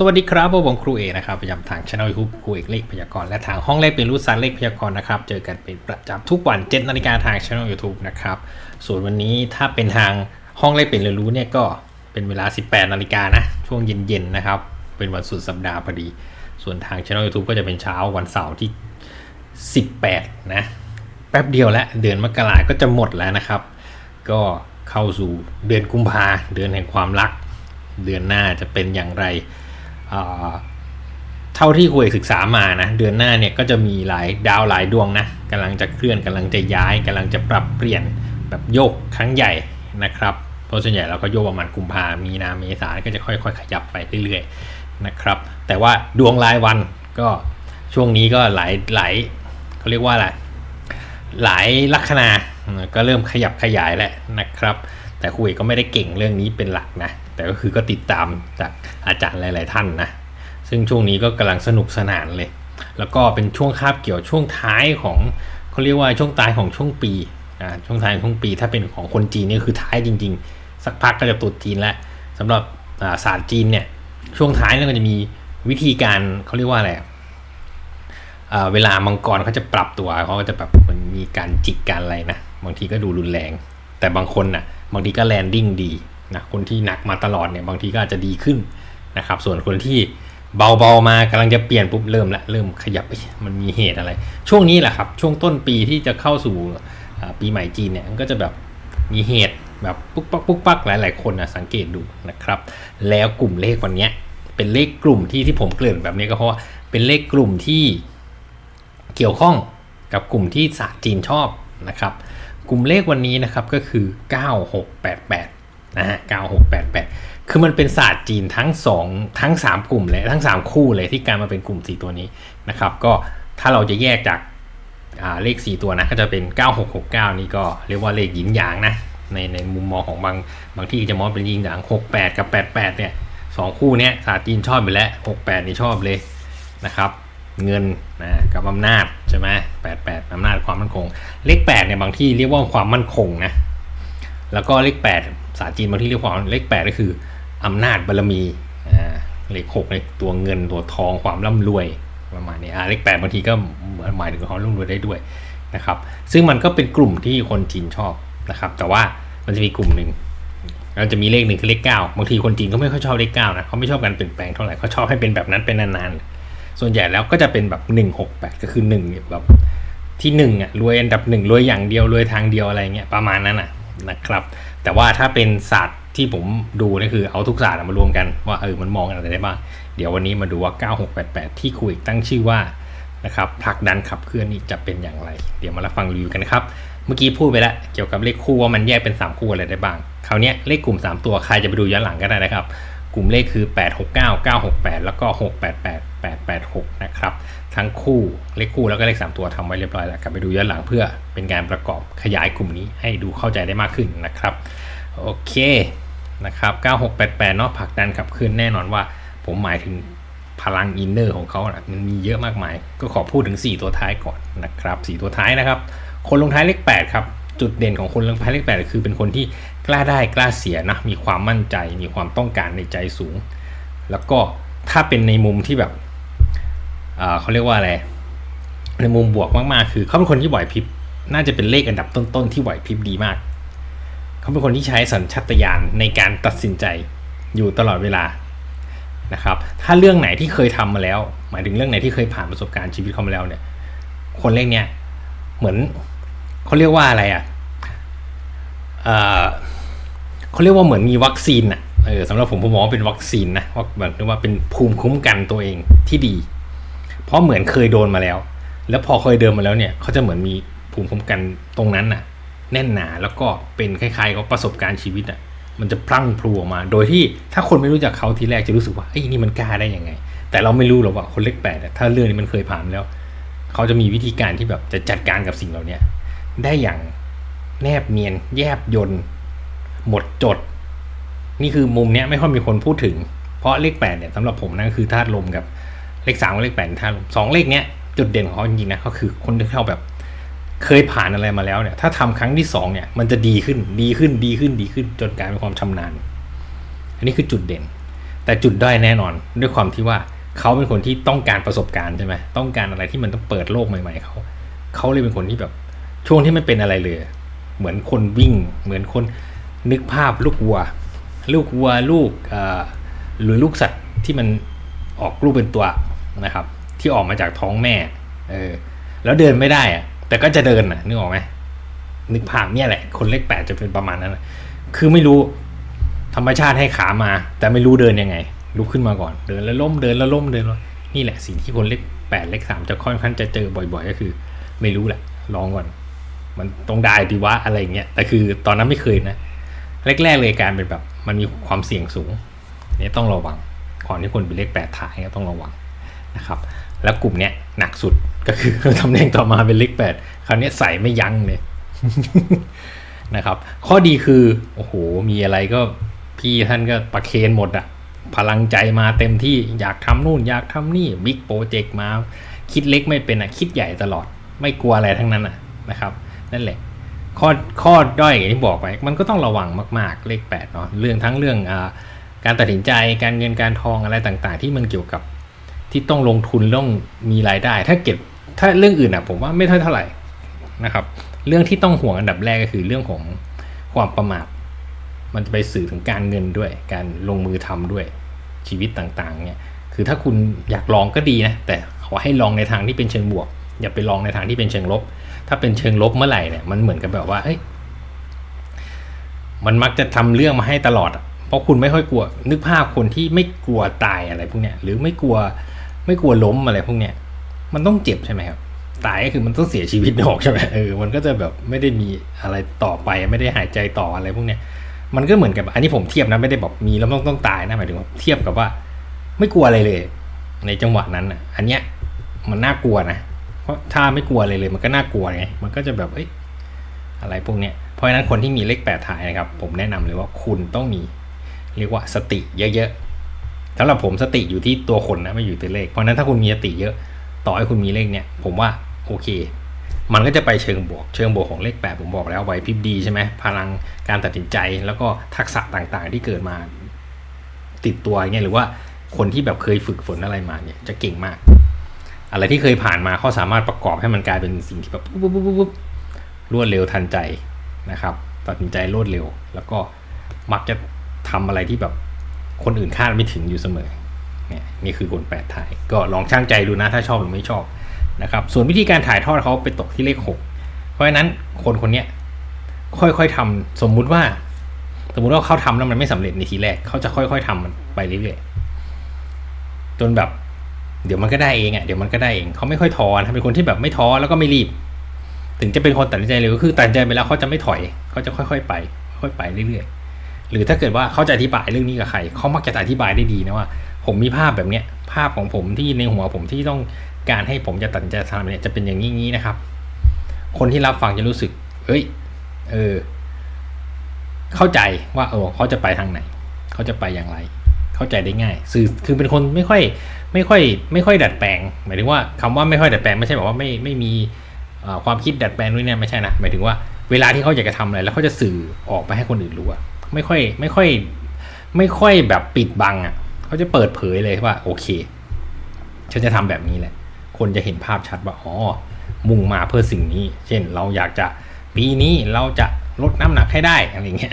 สวัสดีครับผมครูเอกนะครับประจำทางช่องยูทูบครูเอกเลขพยากรณ์และทางห้องเลขเป็นรู้สารเลขพยากรณ์นะครับเจอกันเป็นประจำทุกวัน7นาฬิกาทางช่องยูทูบนะครับส่วนวันนี้ถ้าเป็นทางห้องเลขเป็นเรียนรู้เนี่ยก็เป็นเวลา 18นาฬิกานะช่วงเย็นๆนะครับเป็นวันสุดสัปดาห์พอดี ส่วนทางช่องยูทูบก็จะเป็นเช้าวันเสาร์ที่ 18 นะแป๊บเดียวแล้วเดือนมกราก็จะหมดแล้วนะครับ ก็เข้าสู่เดือนกุมภาเดือนแห่งความรัก เดือนหน้าจะเป็นอย่างไร เท่าที่คุยศึกษามานะเดือนหน้าเนี่ยก็จะมีหลายดาวหลายดวงนะกำลังจะเคลื่อนกำลังจะย้ายกำลังจะปรับเปลี่ยนแบบโยกครั้งใหญ่นะครับเพราะส่วนใหญ่เราก็โยกประมาณกุมภามีนาเมษาก็จะค่อยๆ ขยับไปเรื่อยๆนะครับแต่ว่าดวงรายวันก็ช่วงนี้ก็หลายหลายเขาเรียกว่าอะไรหลายลัคนาก็เริ่มขยับขยายแล้วนะครับ แต่ครูเอกก็ไม่ได้เก่งเรื่องนี้เป็นหลักนะ แต่ก็คือก็ติดตามจากอาจารย์หลาย ๆ ท่านนะ ซึ่งช่วงนี้ก็กำลังสนุกสนานเลย แล้วก็เป็นช่วงคาบเกี่ยวช่วงท้ายของเขาเรียกว่าช่วงท้ายของช่วงปีอ่าช่วงท้ายของช่วงปี ถ้าเป็นของคนจีนนี่คือท้ายจริง ๆ สักพักก็จะตรุษจีนแล้วสำหรับาศาสตร์จีนเนี่ยช่วงท้ายนี่ก็จะมีวิธีการเขาเรียกว่าอะไรอะเอ่อเวลามังกรเขาจะปรับตัวเขาก็จะแบบมันมีการจิกการอะไรนะบางทีก็ดูรุนแรง แต่บางคนนะ่ะบางทีก็แลนดิ้งดี นะคนที่หนักมาตลอดเนี่ยบางทีก็อาจจะดีขึ้นนะครับส่วนคนที่เบาๆมากำลังจะเปลี่ยนปุ๊บเริ่มละเริ่มขยับมันมีเหตุอะไร ช่วงนี้แหละครับ ช่วงต้นปีที่จะเข้าสู่ปีใหม่จีนเนี่ยก็จะแบบมีเหตุแบบปุ๊กปักปุ๊กปักหลายๆคนนะสังเกตดูนะครับ แล้วกลุ่มเลขวันนี้เป็นเลขกลุ่มที่ที่ผมเกริ่นแบบนี้ก็เพราะว่าเป็นเลขกลุ่มที่เกี่ยวข้องกับกลุ่มที่ศาสตร์จีนชอบนะครับ กลุ่มเลขวันนี้นะครับก็คือ 9688 นะฮะ9688คือมันเป็นศาสตร์จีนทั้ง2ทั้ง3กลุ่มเลยทั้ง3คู่เลยที่กลายมาเป็นกลุ่ม4ตัวนี้นะครับ ก็ถ้าเราจะแยกจากาเลข4ตัวนะก็จะเป็น 9669 นี่ก็เรียกว่าเลขหยินหยางนะในในมุมมองของบางบางที่จะมองเป็นหยินหยาง 68 กับ 88 เนี่ยสองคู่เนี้ยศาสตร์จีนชอบไปแล้ว 68 นี่ชอบเลยนะครับเงินนะกับอำนาจใช่ไหมแปดแปดอำนาจความมั่นคง เลขแปดเนี่ยบางที่เรียกว่าความมั่นคงนะ แล้วก็เลขแปด ษาจีนบางที่เรียกว่าเลขแปดก็คืออำนาจบารมีอ่าเลขหกเลขตัวเงินตัวทองความร่ำรวยประมาณนี้อ่าเลขแปดบางทีก็หมายถึงความร่ำรวยได้ด้วยนะครับ ซึ่งมันก็เป็นกลุ่มที่คนจีนชอบนะครับ แต่ว่ามันจะมีกลุ่มหนึ่งเราจะมีเลขหนึ่งคือเลขเก้าบางทีคนจีนเขาไม่ค่อยชอบเลขเก้านะเขาไม่ชอบการเปลี่ยนแปลงเท่าไหร่เขาชอบให้เป็นแบบนั้นเป็นนานๆส่วนใหญ่แล้วก็จะเป็นแบบ1 6 8ก็คือ1เนี่ยแบบที่1อะรวยอันดับ1รวยอย่างเดียวรวยทางเดียวอะไรเงี้ยประมาณนั้นอะนะครับ แต่ว่าถ้าเป็นศาสตร์ที่ผมดูนี่คือเอาทุกศาสตร์มารวมกันว่าเออมันมองอะไรได้บ้าง เดี๋ยววันนี้มาดูว่า 9688 ที่คุยตั้งชื่อว่านะครับผลักดันขับเคลื่อนนี่จะเป็นอย่างไร เดี๋ยวมารับฟังรีวิวกันครับ เมื่อกี้พูดไปแล้วเกี่ยวกับเลขคู่ว่ามันแยกเป็น 3 คู่อะไรได้บ้าง คราวนี้เลขกลุ่ม 3 ตัวใครจะไปดูย้อนหลังก็ได้นะครับ ลุ่มเลขคือ 869 968 แล้วก็ 688 886 นะครับ ทั้งคู่เลขคู่แล้วก็เลข 3 ตัวทำไว้เรียบร้อยแล้วกลับไปดูย้อนหลังเพื่อเป็นการประกอบขยายกลุ่มนี้ให้ดูเข้าใจได้มากขึ้นนะครับ โอเคนะครับ 9688 เนาะผลักดันขับเคลื่อนแน่นอนว่า ผมหมายถึงพลังอินเนอร์ของเขานะมันมีเยอะมากมาย ก็ขอพูดถึง 4 ตัวท้ายก่อนนะครับ 4 ตัวท้ายนะครับ คนลงท้ายเลข 8 ครับ จุดเด่นของคนลงท้ายเลข 8 คือเป็นคนที่ กล้าได้กล้าเสียนะ มีความมั่นใจ มีความต้องการในใจสูง แล้วก็ถ้าเป็นในมุมที่แบบเขาเรียกว่าอะไร ในมุมบวกมากๆ คือเขาเป็นคนที่ไหวพริบ น่าจะเป็นเลขอันดับต้นๆที่ไหวพริบดีมาก เขาเป็นคนที่ใช้สัญชาตญาณในการตัดสินใจอยู่ตลอดเวลา นะครับ ถ้าเรื่องไหนที่เคยทำมาแล้ว หมายถึงเรื่องไหนที่เคยผ่านประสบการณ์ชีวิตเขามาแล้วเนี่ย คนเลขเนี้ยเหมือนเขาเรียกว่าอะไรอะเอ่อ เขาเรียกว่าเหมือนมีวัคซีนอะเออสำหรับผมผมมองว่าเป็นวัคซีนนะว่าแบบเรียกว่าเป็นภูมิคุ้มกันตัวเองที่ดี เพราะเหมือนเคยโดนมาแล้ว แล้วพอเคยเดินมาแล้วเนี่ยเขาจะเหมือนมีภูมิคุ้มกันตรงนั้นน่ะ แน่นหนาแล้วก็เป็นคล้ายๆกับประสบการณ์ชีวิตอะมันจะพลั่งพลูออกมา โดยที่ถ้าคนไม่รู้จักเขาทีแรกจะรู้สึกว่าไอ้นี่มันกล้าได้ยังไง แต่เราไม่รู้หรอกว่าคนเลขแปดถ้าเรื่องนี้มันเคยผ่านแล้ว เขาจะมีวิธีการที่แบบจะจัดการกับสิ่งเหล่านี้ได้อย่างแนบเนียนแยบยน หมดจด นี่คือมุมเนี้ยไม่ค่อยมีคนพูดถึง เพราะเลขแปดเนี่ยสำหรับผมนั่นคือธาตุลมกับเลขสามกับเลขแปดธาตุลมสองเลขเนี้ยจุดเด่นของเขาจริงๆนะก็คือคนที่เขาแบบเคยผ่านอะไรมาแล้วเนี่ย ถ้าทำครั้งที่สองเนี่ย มันจะดีขึ้นดีขึ้นดีขึ้นดีขึ้น จนกลายเป็นความชำนาญ อันนี้คือจุดเด่น แต่จุดด้อยแน่นอน ด้วยความที่ว่าเขาเป็นคนที่ต้องการประสบการณ์ใช่ไหมต้องการอะไรที่มันต้องเปิดโลกใหม่ๆเขาเขาเลยเป็นคนที่แบบช่วงที่ไม่เป็นอะไรเลย เหมือนคนวิ่ง เหมือนคน นึกภาพลูกวัว ลูกวัวลูกหรือลูกสัตว์ที่มันออกลูกเป็นตัวนะครับ ที่ออกมาจากท้องแม่เออแล้วเดินไม่ได้อะแต่ก็จะเดินอะนึกออกไหมนึกภาพเนี่ยแหละ คนเลขแปดจะเป็นประมาณนั้นนะคือไม่รู้ธรรมชาติให้ขามา แต่ไม่รู้เดินยังไงลุกขึ้นมาก่อน เดินแล้วล้มเดินแล้วล้มเดินแล้วนี่แหละสิ่งที่คนเลขแปดเลขสามจะค่อนข้างจะเจอบ่อย ๆ ก็คือ ไม่รู้แหละลองก่อน มันต้องได้ดีวะอะไรอย่างเงี้ยแต่คือตอนนั้นไม่เคยนะ แรกๆเลยการเป็นแบบมันมีความเสี่ยงสูงเนี่ยต้องระวังก่อนที่คนเป็นเลขแปดถ่ายก็ต้องระวังนะครับ แล้วกลุ่มเนี้ยหนักสุดก็คือตำแหน่งต่อมาเป็นเลขแปดคราวนี้ใส่ไม่ยั้งเลยนะครับ ข้อดีคือโอ้โหมีอะไรก็พี่ท่านก็ประเคนหมดอะพลังใจมาเต็มที่อยากทำนู่นอยากทำนี่บิ๊กโปรเจกต์มา คิดเล็กไม่เป็นอะคิดใหญ่ตลอด ไม่กลัวอะไรทั้งนั้นอะนะครับ นั่นแหละ ข้อข้อด้อยอย่างที่บอกไปมันก็ต้องระวังมาก ๆ เลขแปดเนาะเรื่องทั้งเรื่องอการตัดสินใจการเงินการทองอะไรต่างๆ ที่มันเกี่ยวกับที่ต้องลงทุนต้องมีรายได้ ถ้าเก็บถ้าเรื่องอื่นอะผมว่าไม่เท่าเท่าไหร่นะครับ เรื่องที่ต้องห่วงอันดับแรกก็คือเรื่องของความประมาทมันจะไปสื่อถึงการเงินด้วย การลงมือทำด้วยชีวิตต่างๆเนี่ยคือถ้าคุณอยากลองก็ดีนะแต่ขอให้ลองในทางที่เป็นเชิงบวก อย่าไปลองในทางที่เป็นเชิงลบ ถ้าเป็นเชิงลบเมื่อไหร่เนี่ยมันเหมือนกับแบบว่าเอ้ยมันมักจะทำเรื่องมาให้ตลอด เพราะคุณไม่ค่อยกลัว นึกภาพคนที่ไม่กลัวตายอะไรพวกเนี้ยหรือไม่กลัวไม่กลัวล้มอะไรพวกเนี้ยมันต้องเจ็บใช่ไหมครับตายก็คือมันต้องเสียชีวิตออกใช่ไหมเออมันก็จะแบบไม่ได้มีอะไรต่อไปไม่ได้หายใจต่ออะไรพวกเนี้ยมันก็เหมือนกับอันนี้ผมเทียบนะไม่ได้บอกมีแล้วต้องต้องตายนะหมายถึงว่าเทียบกับว่า ไม่กลัวอะไรเลย ในจังหวะนั้นอะ อันเนี้ยมันน่ากลัวนะ ราะถ้าไม่กลัวอะไรเลย มันก็น่ากลัวไงมันก็จะแบบเอ้ยอะไรพวกเนี้ยเพราะฉะนั้นคนที่มีเลขแปดถ่ายนะครับ ผมแนะนำเลยว่าคุณต้องมีเรียกว่าสติเยอะๆสำหรับผมสติอยู่ที่ตัวคนนะไม่อยู่ที่เลข เพราะฉะนั้นถ้าคุณมีสติเยอะ ต่อให้คุณมีเลขเนี่ย ผมว่าโอเค มันก็จะไปเชิงบวก เชิงบวกของเลขแปดผมบอกแล้วไหวพริบดีใช่ไหมพลังการตัดสินใจแล้วก็ทักษะต่างๆ ที่เกิดมาติดตัวอย่างเงี้ยหรือว่าคนที่แบบเคยฝึกฝนอะไรมาเนี่ยจะเก่งมาก อะไรที่เคยผ่านมาเขาสามารถประกอบให้มันกลายเป็นสิ่งที่แบบปุ๊บปุ๊บปุ๊บรวดเร็วทันใจนะครับ ตัดสินใจรวดเร็ว แล้วก็มักจะทำอะไรที่แบบคนอื่นคาดไม่ถึงอยู่เสมอเนี่ยนี่คือคนแปดถ่าย ก็ลองช่างใจดูนะถ้าชอบหรือไม่ชอบนะครับ ส่วนวิธีการถ่ายทอดเขาไปตกที่เลขหกเพราะฉะนั้นคนคนเนี้ยค่อยๆทำสมมุติว่า สมมุติว่าเขาทำแล้วมันไม่สำเร็จในทีแรกเขาจะค่อย ๆทำมันไปเรื่อยๆจนแบบ เดี๋ยวมันก็ได้เองอะเดี๋ยวมันก็ได้เองเขาไม่ค่อยท้อนะเป็นคนที่แบบไม่ท้อแล้วก็ไม่รีบ ถึงจะเป็นคนตัดใจเร็วก็คือตัดใจไปแล้วเขาจะไม่ถอยเขาจะค่อยๆไป ค่อยไปเรื่อยๆ หรือถ้าเกิดว่าเขาจะอธิบายเรื่องนี้กับใครเขามักจะอธิบายได้ดีนะว่า ผมมีภาพแบบเนี้ยภาพของผมที่ในหัวผมที่ต้องการให้ผมจะตัดใจทำเนี่ยจะเป็นอย่างนี้นี้นะครับ คนที่รับฟังจะรู้สึกเฮ้ย เออ เข้าใจว่าเออเขาจะไปทางไหน เขาจะไปอย่างไร เข้าใจได้ง่าย สื่อคือเป็นคนไม่ค่อย ไม่ค่อยไม่ค่อยดัดแปลง หมายถึงว่าคำว่าไม่ค่อยดัดแปลงไม่ใช่แบบว่าไม่ไม่มีความคิดดัดแปลงด้วยเนี่ยไม่ใช่นะหมายถึงว่าเวลาที่เขาอยากจะทำอะไรแล้วเขาจะสื่อออกไปให้คนอื่นรู้อะไม่ค่อยไม่ค่อย ไม่ค่อยแบบปิดบังอะเขาจะเปิดเผยเลยว่าโอเคฉันจะทำแบบนี้แหละ คนจะเห็นภาพชัดว่าอ๋อมุ่งมาเพื่อสิ่งนี้ เช่นเราอยากจะปีนี้เราจะลดน้ำหนักให้ได้อะไรเงี้ย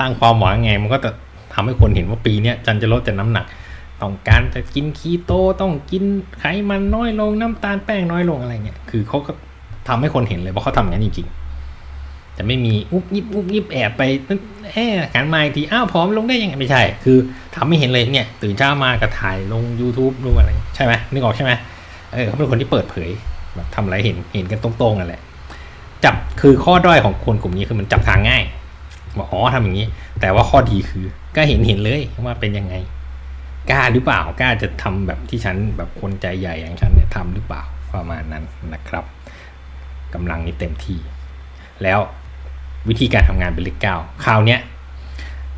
ตั้งความหวังไงมันก็จะทำให้คนเห็นว่าปีนี้จันจะลดแต่น้ำหนัก ต้องการจะกินคีโตต้องกินไขมันน้อยลงน้ำตาลแป้งน้อยลงอะไรเงี้ยคือเขาก็ทำให้คนเห็นเลยว่าเขาทำอย่างนั้นจริงๆจะไม่มีอุบยิบอุบยิบแอบไปแอบหันมาอีกทีอ้าวผอมลงได้ยังไงไม่ใช่ คือทำให้เห็นเลยเนี่ย ตื่นเช้ามาก็ถ่ายลง YouTube ดูอะไรใช่ไหมนึกออกใช่ไหมเออเขาเป็นคนที่เปิดเผยแบบทำอะไรเห็นเห็นกันตรงๆนั่นแหละจับคือข้อด้อยของคนกลุ่มนี้คือมันจับทางง่ายว่าอ๋อทำอย่างนี้ แต่ว่าข้อดีคือก็เห็นเห็นเลยว่าเป็นยังไง กล้าหรือเปล่ากล้าจะทำแบบที่ฉันแบบคนใจใหญ่อย่างฉันเนี่ยทำหรือเปล่าประมาณนั้นนะครับกำลังนี้เต็มที่ แล้ววิธีการทำงานเป็นเลขเก้าคราวเนี้ย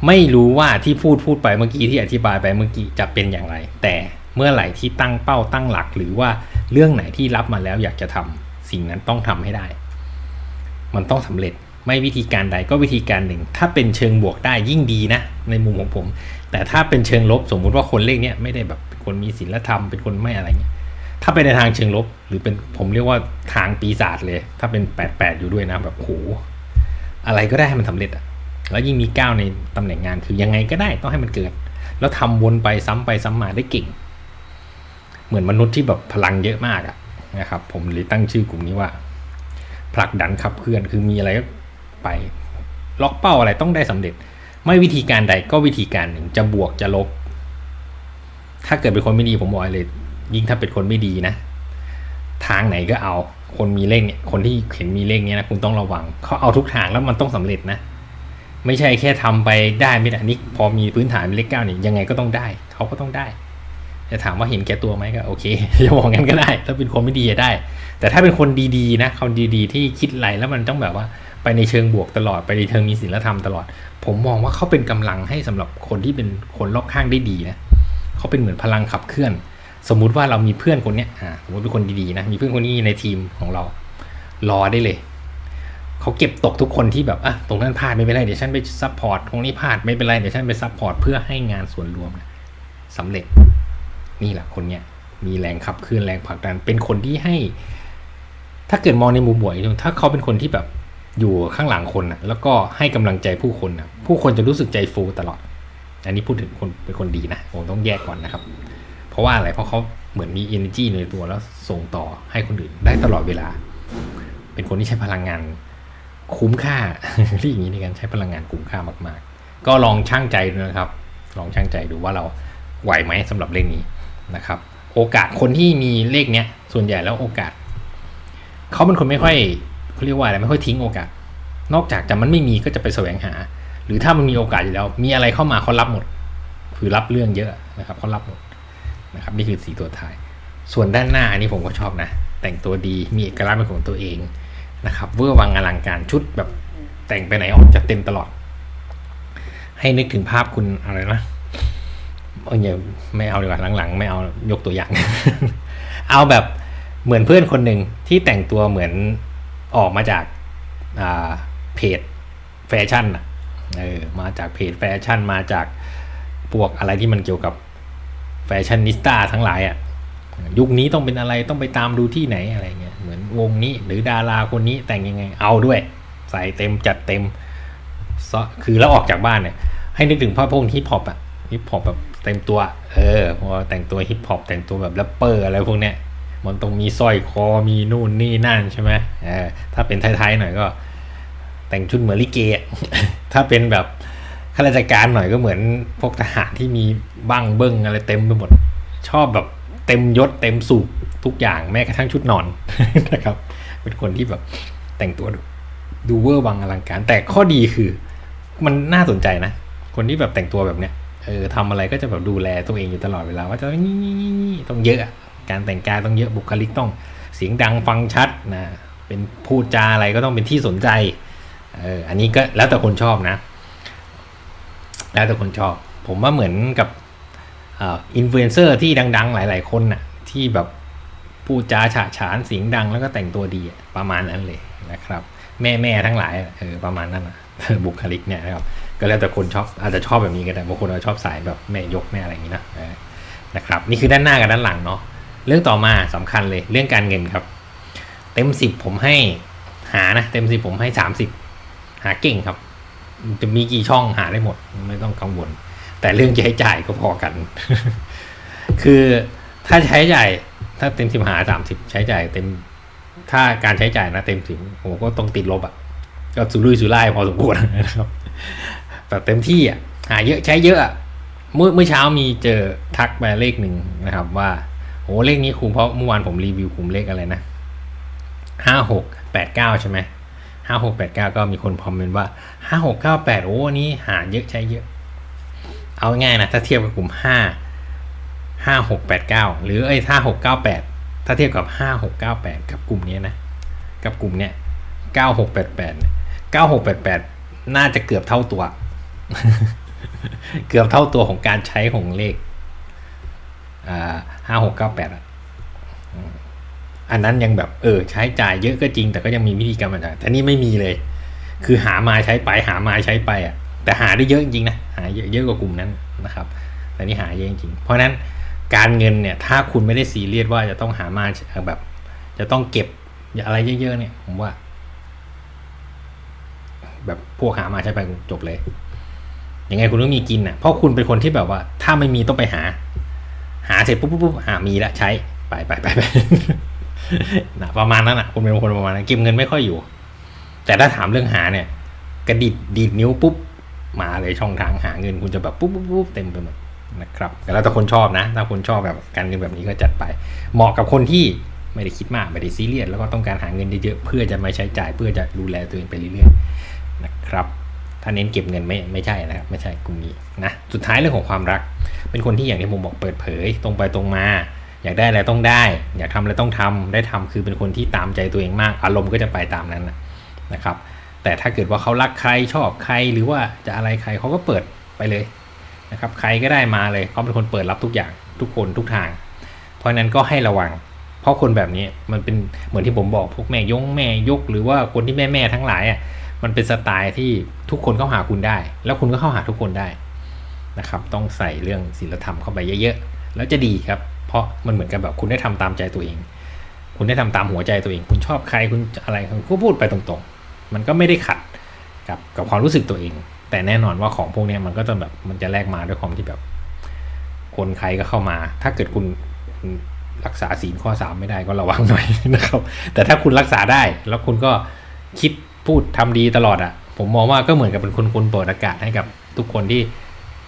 ไม่รู้ว่าที่พูดพูดไปเมื่อกี้ที่อธิบายไปเมื่อกี้จะเป็นอย่างไร แต่เมื่อไหร่ที่ตั้งเป้าตั้งหลัก หรือว่าเรื่องไหนที่รับมาแล้วอยากจะทำสิ่งนั้นต้องทำให้ได้ มันต้องสำเร็จ ไม่วิธีการใดก็วิธีการหนึ่ง ถ้าเป็นเชิงบวกได้ยิ่งดีนะ ในมุมของผม แต่ถ้าเป็นเชิงลบสมมุติว่าคนเลขเนี้ยไม่ได้แบบเป็นคนมีศีลธรรมเป็นคนไม่อะไรเงี้ยถ้าเป็นในทางเชิงลบ หรือเป็นผมเรียกว่าทางปีศาจเลย ถ้าเป็นแปดแปดอยู่ด้วยนะแบบโหอะไรก็ได้ให้มันสำเร็จอะแล้วยิ่งมีก้าวในตำแหน่งงานคือยังไงก็ได้ต้องให้มันเกิด แล้วทำวนไปซ้ำไปซ้ำมาได้เก่ง เหมือนมนุษย์ที่แบบพลังเยอะมากอะนะครับ ผมเลยตั้งชื่อกลุ่มนี้ว่าผลักดันขับเคลื่อนคือมีอะไรก็ ไป ล็อกเป้าอะไรต้องได้สำเร็จ ไม่วิธีการใดก็วิธีการหนึ่งจะบวกจะลบ ถ้าเกิดเป็นคนไม่ดีผมบอกเลย ยิ่งถ้าเป็นคนไม่ดีนะ ทางไหนก็เอา คนมีเลขเนี่ยคนที่เห็นมีเลขเนี้ยนะคุณต้องระวังเขาเอาทุกทางแล้วมันต้องสำเร็จนะ ไม่ใช่แค่ทำไปได้ไม่ได้นี่พอมีพื้นฐานเป็นเลขเก้าเนี่ยยังไงก็ต้องได้เขาก็ต้องได้จะถามว่าเห็นแก่ตัวไหมก็โอเคจะบอกงั้นก็ได้ ถ้าเป็นคนไม่ดีจะได้ แต่ถ้าเป็นคนดีๆนะคนดีๆ ที่คิดอะไรแล้วมันต้องแบบว่า ไปในเชิงบวกตลอด ไปในเชิงมีศีลธรรมตลอด ผมมองว่าเขาเป็นกำลังให้สำหรับคนที่เป็นคนรอบข้างได้ดีนะเขาเป็นเหมือนพลังขับเคลื่อน สมมุติว่าเรามีเพื่อนคนเนี้ยอ่าสมมติเป็นคนดีๆนะมีเพื่อนคนนี้ในทีมของเรา รอได้เลยเขาเก็บตกทุกคนที่แบบอะตรงนั้นพลาดไม่เป็นไรเดี๋ยวฉันไปซัพพอร์ตตรงนี้พลาดไม่เป็นไรเดี๋ยวฉันไปซัพพอร์ตเพื่อให้งานส่วนรวมนะสำเร็จนี่แหละคนเนี้ยมีแรงขับเคลื่อนแรงผลักดันเป็นคนที่ให้ ถ้าเกิดมองในมุมบวกอีกถ้าเขาเป็นคนที่แบบ อยู่ข้างหลังคนนะแล้วก็ให้กำลังใจผู้คนนะผู้คนจะรู้สึกใจฟูตลอด อันนี้พูดถึงคนเป็นคนดีนะผมต้องแยกก่อนนะครับ เพราะว่าอะไรเพราะเขาเหมือนมี energy ในตัวแล้วส่งต่อให้คนอื่นได้ตลอดเวลา เป็นคนที่ใช้พลังงานคุ้มค่าเรียกอย่างนี้ในการใช้พลังงานคุ้มค่ามากๆ ก็ลองช่างใจดูนะครับ ลองช่างใจดูว่าเราไหวไหมสำหรับเลขนี้นะครับ โอกาสคนที่มีเลขเนี้ยส่วนใหญ่แล้วโอกาสเขาเป็นคนไม่ค่อย เขาเรียกว่าอะไรไม่ค่อยทิ้งโอกาส นอกจากจะมันไม่มีก็จะไปแสวงหา หรือถ้ามันมีโอกาสอยู่แล้ว มีอะไรเข้ามาเขารับหมด คือรับเรื่องเยอะนะครับเขารับหมดนะครับนี่คือสีตัวท้าย ส่วนด้านหน้าอันนี้ผมก็ชอบนะ แต่งตัวดีมีเอกลักษณ์เป็นของตัวเองนะครับเวอร์วังอลังการชุดแบบแต่งไปไหนออกจะเต็มตลอด ให้นึกถึงภาพคุณอะไรนะเอออย่าไม่เอาดีกว่าหลังๆ ไม่เอายกตัวอย่าง เอาแบบเหมือนเพื่อนคนหนึ่งที่แต่งตัวเหมือน ออกมาจากาเพจแฟชั่นเออมาจากเพจแฟชั่นมาจากพวกอะไรที่มันเกี่ยวกับแฟชั่นนิสต้าทั้งหลายอะยุคนี้ต้องเป็นอะไรต้องไปตามดูที่ไหนอะไรเงี้ยเหมือนวงนี้หรือดาราคนนี้แต่งยังไง เอาด้วย ใส่เต็มจัดเต็ม คือแล้วออกจากบ้านเนี่ย ให้นึกถึงภาพพวกฮิปฮอปอะฮิปฮอปแบบเต็มตัว เออพอแต่งตัวฮิปฮอปแต่งตัวแบบแรปเปอร์อะไรพวกเนี้ย มันต้องมีสร้อยคอมีนู่นนี่นั่นใช่ไหมเออถ้าเป็นไทยๆหน่อยก็ แต่งชุดเหมือนลิเกถ้าเป็นแบบข้าราชการหน่อยก็เหมือนพวกทหารที่มีบ้างเบิ้งอะไรเต็มไปหมด ชอบแบบเต็มยศเต็มสูบทุกอย่างแม้กระทั่งชุดนอนนะครับ เป็นคนที่แบบแต่งตัวดูเวอร์วังอลังการ แต่ข้อดีคือ มันน่าสนใจนะ คนที่แบบแต่งตัวแบบเนี้ยเออทำอะไรก็จะแบบดูแลตัวเองอยู่ตลอดเวลาว่าจะนี่ต้องเยอะ การแต่งกายต้องเยอะบุคลิกต้องเสียงดังฟังชัดนะเป็นพูดจาอะไรก็ต้องเป็นที่สนใจเอออันนี้ก็แล้วแต่คนชอบนะ แล้วแต่คนชอบ ผมว่าเหมือนกับอินฟลูเอนเซอร์ที่ดัง ๆ หลาย ๆ คนน่ะที่แบบพูดจาฉะฉานเสียงดังแล้วก็แต่งตัวดีประมาณนั้นเลยนะครับ แม่แม่ทั้งหลายเออประมาณนั้นนะบุคลิกเนี่ยนะครับก็แล้วแต่คนชอบอาจจะชอบแบบนี้ก็ได้บางคนอาจจะชอบสายแบบแม่ยกแม่อะไรอย่างนี้นะนะครับ นี่คือด้านหน้ากับด้านหลังเนาะ เรื่องต่อมาสำคัญเลยเรื่องการเงินครับ เต็มสิบผมให้หานะเต็มสิบผมให้สามสิบหาเก่งครับ จะมีกี่ช่องหาได้หมด ไม่ต้องกังวล แต่เรื่องใช้จ่ายก็พอกัน คือถ้าใช้จ่ายถ้าเต็มสิบหาสามสิบใช้จ่ายเต็มถ้าการใช้จ่ายนะเต็มสิบผมก็ต้องติดลบอะ ก็สุรุ่ยสุร่ายพอสมควรนะครับแบบเต็มที่อะหาเยอะใช้เยอะเมื่อเมื่อเช้ามีเจอทักมาเลขหนึ่งนะครับว่า โอ้เลขนี้คุ้มเพราะเมื่อวานผมรีวิวคุ้มเลขอะไรนะห้าหกแปดเก้าใช่ไหมห้าหกแปดเก้าก็มีคนคอมเมนต์ว่าห้าหกเก้าแปดโอ้นี้หาเยอะใช้เยอะ เอาง่ายนะ ถ้าเทียบกับกลุ่มห้าห้าหกแปดเก้าหรือเอ้ห้าหกเก้าแปดถ้าเทียบกับห้าหกเก้าแปดกับกลุ่มนี้นะ กับกลุ่มเนี้ยเก้าหกแปดแปดเก้าหกแปดแปดน่าจะเกือบเท่าตัว เกือบเท่าตัวของการใช้ของเลข ห้าหกเก้าแปดอันนั้นยังแบบเออใช้จ่ายเยอะก็จริง แต่ก็ยังมีวิธีการบรรจายแต่นี่ไม่มีเลย คือหามาใช้ไปหามาใช้ไปอะแต่หาได้เยอะจริงนะหาเยอะเยอะกว่ากลุ่มนั้นนะครับแต่นี่หาเยอะจริง เพราะฉะนั้นการเงินเนี่ยถ้าคุณไม่ได้ซีเรียสว่าจะต้องหามาแบบ จะต้องเก็บอะไรเยอะๆเนี่ยผมว่า แบบพวกหามาใช้ไปจบเลยยังไงคุณต้องมีกินอะเพราะคุณเป็นคนที่แบบว่า ถ้าไม่มีต้องไปหา หาเสร็จปุ๊บปุ๊บปุ๊บหามีแล้วใช้ไปไปไปไปนะประมาณนั้นอะคุณเป็นคนประมาณนั้นเก็บเงินไม่ค่อยอยู่ แต่ถ้าถามเรื่องหาเนี่ย กระดิดดีดนิ้วปุ๊บมาเลยช่องทางหาเงินคุณจะแบบปุ๊บปุ๊บปุ๊บเต็มไปหมดนะครับแต่แล้วแต่คนชอบนะ ถ้าคนชอบแบบการเงินแบบนี้ก็จัดไป เหมาะกับคนที่ไม่ได้คิดมากไม่ได้ซีเรียสแล้วก็ต้องการหาเงินเยอะๆเพื่อจะไม่ใช้จ่ายเพื่อจะดูแลตัวเองไปเรื่อยๆนะครับ ถ้าเน้นเก็บเงินไม่ไม่ใช่นะครับไม่ใช่กลุ่มนี้นะสุดท้ายเรื่องของความรัก เป็นคนที่อย่างที่ผมบอกเปิดเผย ตรงไปตรงมา อยากได้อะไรต้องได้ อยากทำอะไรต้องทำได้ทำคือเป็นคนที่ตามใจตัวเองมาก อารมณ์ก็จะไปตามนั้นนะครับ แต่ถ้าเกิดว่าเขารักใครชอบใครหรือว่าจะอะไรใครเขาก็เปิดไปเลยนะครับใครก็ได้มาเลยเขาเป็นคนเปิดรับทุกอย่างทุกคนทุกทาง เพราะนั้นก็ให้ระวัง เพราะคนแบบนี้มันเป็นเหมือนที่ผมบอกพวกแม่ยงแม่ยก หรือว่าคนที่แม่แม่ทั้งหลายอะ มันเป็นสไตล์ที่ทุกคนเข้าหาคุณได้ แล้วคุณก็เข้าหาทุกคนได้นะครับ ต้องใส่เรื่องศีลธรรมเข้าไปเยอะๆ แล้วจะดีครับ เพราะมันเหมือนกับแบบคุณได้ทำตามใจตัวเอง คุณได้ทำตามหัวใจตัวเอง คุณชอบใครคุณอะไรคุณก็พูดไปตรงๆ มันก็ไม่ได้ขัดกับกับความรู้สึกตัวเอง แต่แน่นอนว่าของพวกนี้มันก็จะแบบมันจะแลกมาด้วยความที่แบบ คนใครก็เข้ามา ถ้าเกิดคุณคุณรักษาศีลข้อสามไม่ได้ก็ระวังหน่อยนะครับ แต่ถ้าคุณรักษาได้แล้วคุณก็คิด พูดทำดีตลอดอะ่ะ ผมมองว่าก็เหมือนกับเป็นคนคุณเปิดอากาศให้กับทุกคนที่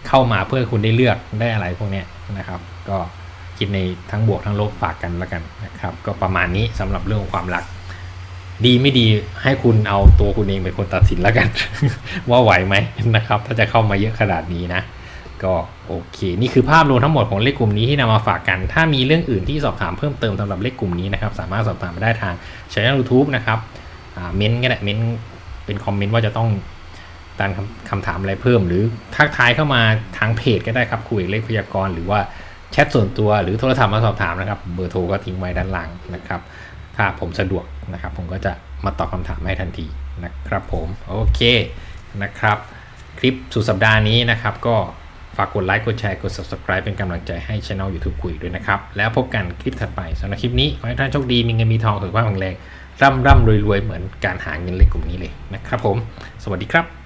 เข้ามาเพื่อคุณได้เลือกได้อะไรพวกเนี้ยนะครับ ก็คิดในทั้งบวกทั้งลบฝากกันแล้วกันนะครับ ก็ประมาณนี้สำหรับเรื่องของความรัก ดีไม่ดีให้คุณเอาตัวคุณเองเป็นคนตัดสินแล้วกัน ว่าไหวไหมนะครับ ถ้าจะเข้ามาเยอะขนาดนี้นะก็โอเค นี่คือภาพรวมทั้งหมดของเลขกลุ่มนี้ที่นำมาฝากกัน ถ้ามีเรื่องอื่นที่สอบถามเพิ่มเติมสำหรับเลขกลุ่มนี้นะครับ สามารถสอบถามมาได้ทางช่อง YouTube นะครับ เม้นต์ก็ได้เม้นต์เป็นคอมเมนต์ว่าจะต้องการคำคำถามอะไรเพิ่ม หรือทักทายเข้ามาทางเพจก็ได้ครับคุยเลขพยากรณ์หรือว่าแชทส่วนตัวหรือโทรศัพท์มาสอบถามนะครับ เบอร์โทรก็ทิ้งไว้ด้านล่างนะครับ ถ้าผมสะดวกนะครับ ผมก็จะมาตอบคำถามให้ทันทีนะครับผมโอเคนะครับ คลิปสุดสัปดาห์นี้นะครับ ก็ฝากกดไลค์กดแชร์กด subscribe เป็นกำลังใจให้ช่อง YouTube คุยด้วยนะครับ แล้วพบกันคลิปถัดไปสำหรับคลิปนี้ขอให้ท่านโชคดีมีเงินมีทองสุขภาพแข็งแรง ร่ำร่ำรวยรวยเหมือนการหาเงินเล็กกลุ่มนี้เลยนะครับผม สวัสดีครับ